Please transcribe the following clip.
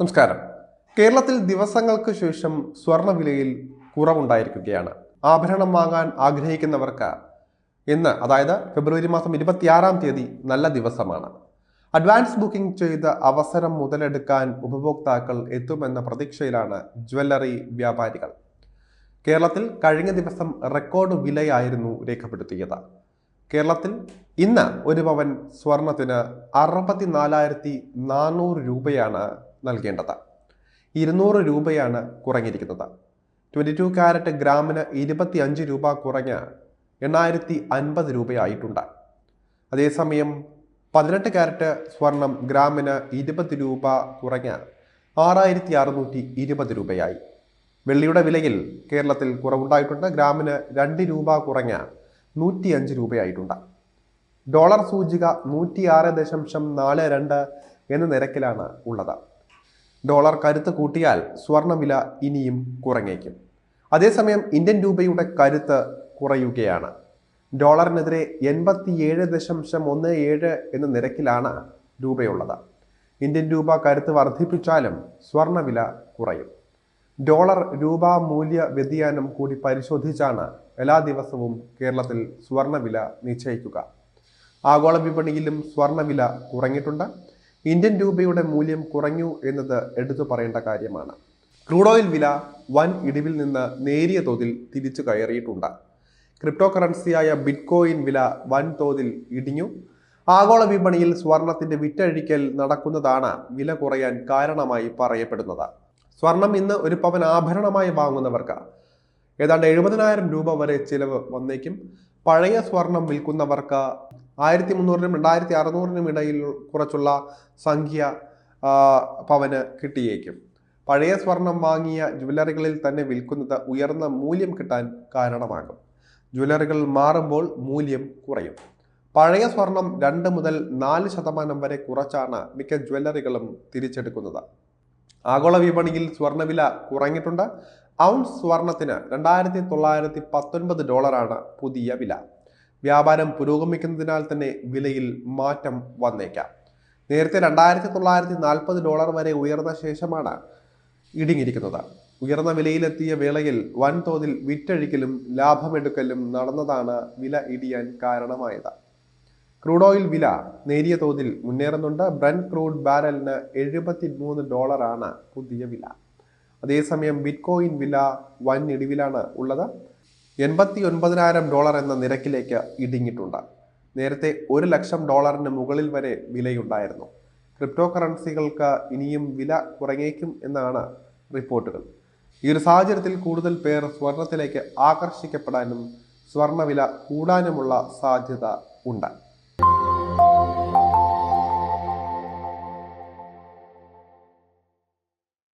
നമസ്കാരം. കേരളത്തിൽ ദിവസങ്ങൾക്ക് ശേഷം സ്വർണവിലയിൽ കുറവുണ്ടായിരിക്കുകയാണ്. ആഭരണം വാങ്ങാൻ ആഗ്രഹിക്കുന്നവർക്ക് ഇന്ന് അതായത് ഫെബ്രുവരി മാസം ഇരുപത്തിയാറാം തീയതി നല്ല ദിവസമാണ്. അഡ്വാൻസ് ബുക്കിംഗ് ചെയ്ത് അവസരം മുതലെടുക്കാൻ ഉപഭോക്താക്കൾ എത്തുമെന്ന പ്രതീക്ഷയിലാണ് ജ്വല്ലറി വ്യാപാരികൾ. കേരളത്തിൽ കഴിഞ്ഞ ദിവസം റെക്കോർഡ് വിലയായിരുന്നു രേഖപ്പെടുത്തിയത്. കേരളത്തിൽ ഇന്ന് ഒരു പവൻ സ്വർണത്തിന് അറുപത്തിനാലായിരത്തി നാനൂറ് രൂപയാണ് നൽകേണ്ടത്. ഇരുന്നൂറ് രൂപയാണ് കുറഞ്ഞിരിക്കുന്നത്. ട്വന്റി ടു കാരറ്റ് ഗ്രാമിന് ഇരുപത്തി അഞ്ച് രൂപ കുറഞ്ഞ് എണ്ണായിരത്തി അൻപത് രൂപയായിട്ടുണ്ട്. അതേസമയം പതിനെട്ട് കാരറ്റ് സ്വർണം ഗ്രാമിന് ഇരുപത് രൂപ കുറഞ്ഞ് ആറായിരത്തി അറുന്നൂറ്റി ഇരുപത് രൂപയായി. വെള്ളിയുടെ വിലയിൽ കേരളത്തിൽ കുറവുണ്ടായിട്ടുണ്ട്. ഗ്രാമിന് രണ്ട് രൂപ കുറഞ്ഞ് നൂറ്റി അഞ്ച് രൂപയായിട്ടുണ്ട്. ഡോളർ സൂചിക നൂറ്റിയാറ് ദശാംശം നാല് രണ്ട് എന്ന നിരക്കിലാണ് ഉള്ളത്. ഡോളർ കരുത്ത് കൂട്ടിയാൽ സ്വർണവില ഇനിയും കുറഞ്ഞേക്കും. അതേസമയം ഇന്ത്യൻ രൂപയുടെ കരുത്ത് കുറയുകയാണ്. ഡോളറിനെതിരെ എൺപത്തിയേഴ് ദശാംശം ഒന്ന് ഏഴ് എന്ന നിരക്കിലാണ് രൂപയുള്ളത്. ഇന്ത്യൻ രൂപ കരുത്ത് വർദ്ധിപ്പിച്ചാലും സ്വർണവില കുറയും. ഡോളർ രൂപ മൂല്യ വ്യതിയാനം കൂടി പരിശോധിച്ചാണ് എല്ലാ ദിവസവും കേരളത്തിൽ സ്വർണവില നിശ്ചയിക്കുക. ആഗോള വിപണിയിലും സ്വർണവില കുറഞ്ഞിട്ടുണ്ട്. ഇന്ത്യൻ രൂപയുടെ മൂല്യം കുറഞ്ഞു എന്നത് എടുത്തു പറയേണ്ട കാര്യമാണ്. ക്രൂഡ് ഓയിൽ വില വൻ ഇടിവിൽ നിന്ന് നേരിയ തോതിൽ തിരിച്ചു കയറിയിട്ടുണ്ട്. ക്രിപ്റ്റോ കറൻസിയായ ബിറ്റ്കോയിൻ വില വൻ തോതിൽ ഇടിഞ്ഞു. ആഗോള വിപണിയിൽ സ്വർണത്തിന്റെ വിറ്റഴിക്കൽ നടക്കുന്നതാണ് വില കുറയാൻ കാരണമായി പറയപ്പെടുന്നത്. സ്വർണം ഇന്ന് ഒരു പവൻ ആഭരണമായി വാങ്ങുന്നവർക്ക് ഏതാണ്ട് എഴുപതിനായിരം രൂപ വരെ ചിലവ് വന്നേക്കും. പഴയ സ്വർണം വിൽക്കുന്നവർക്ക് ആയിരത്തി മുന്നൂറിനും രണ്ടായിരത്തി അറുന്നൂറിനും ഇടയിൽ കുറച്ചുള്ള സംഖ്യ പവന് കിട്ടിയേക്കും. പഴയ സ്വർണം വാങ്ങിയ ജ്വല്ലറികളിൽ തന്നെ വിൽക്കുന്നത് ഉയർന്ന മൂല്യം കിട്ടാൻ കാരണമാകും. ജ്വല്ലറികൾ മാറുമ്പോൾ മൂല്യം കുറയും. പഴയ സ്വർണം രണ്ട് മുതൽ നാല് ശതമാനം വരെ കുറച്ചാണ് മിക്ക ജ്വല്ലറികളും തിരിച്ചെടുക്കുന്നത്. ആഗോള വിപണിയിൽ സ്വർണവില കുറഞ്ഞിട്ടുണ്ട്. ഔൺസ് സ്വർണത്തിന് രണ്ടായിരത്തി തൊള്ളായിരത്തി പത്തൊൻപത് ഡോളറാണ് പുതിയ വില. വ്യാപാരം പുരോഗമിക്കുന്നതിനാൽ തന്നെ വിലയിൽ മാറ്റം വന്നേക്കാം. നേരത്തെ രണ്ടായിരത്തി തൊള്ളായിരത്തി നാൽപ്പത് ഡോളർ വരെ ഉയർന്ന ശേഷമാണ് ഇടിഞ്ഞിരിക്കുന്നത്. ഉയർന്ന വിലയിലെത്തിയ വേളയിൽ വൻതോതിൽ വിറ്റഴിക്കലും ലാഭമെടുക്കലും നടന്നതാണ് വില ഇടിയാൻ കാരണമായത്. ക്രൂഡ് ഓയിൽ വില നേരിയ തോതിൽ മുന്നേറുന്നുണ്ട്. ബ്രൻ ക്രൂഡ് ബാരലിന് എഴുപത്തി മൂന്ന് ഡോളറാണ് പുതിയ വില. അതേസമയം ബിറ്റ്കോയിൻ വില വൻ ഇടിവിലാണ് ഉള്ളത്. എൺപത്തി ഒൻപതിനായിരം ഡോളർ എന്ന നിരക്കിലേക്ക് ഇടിഞ്ഞിട്ടുണ്ട്. നേരത്തെ ഒരു ലക്ഷം ഡോളറിന് മുകളിൽ വരെ വിലയുണ്ടായിരുന്നു. ക്രിപ്റ്റോ കറൻസികൾക്ക് ഇനിയും വില കുറഞ്ഞേക്കും എന്നാണ് റിപ്പോർട്ടുകൾ. ഈ ഒരു സാഹചര്യത്തിൽ കൂടുതൽ പേർ സ്വർണത്തിലേക്ക് ആകർഷിക്കപ്പെടാനും സ്വർണവില കൂടാനുമുള്ള സാധ്യത ഉണ്ട്.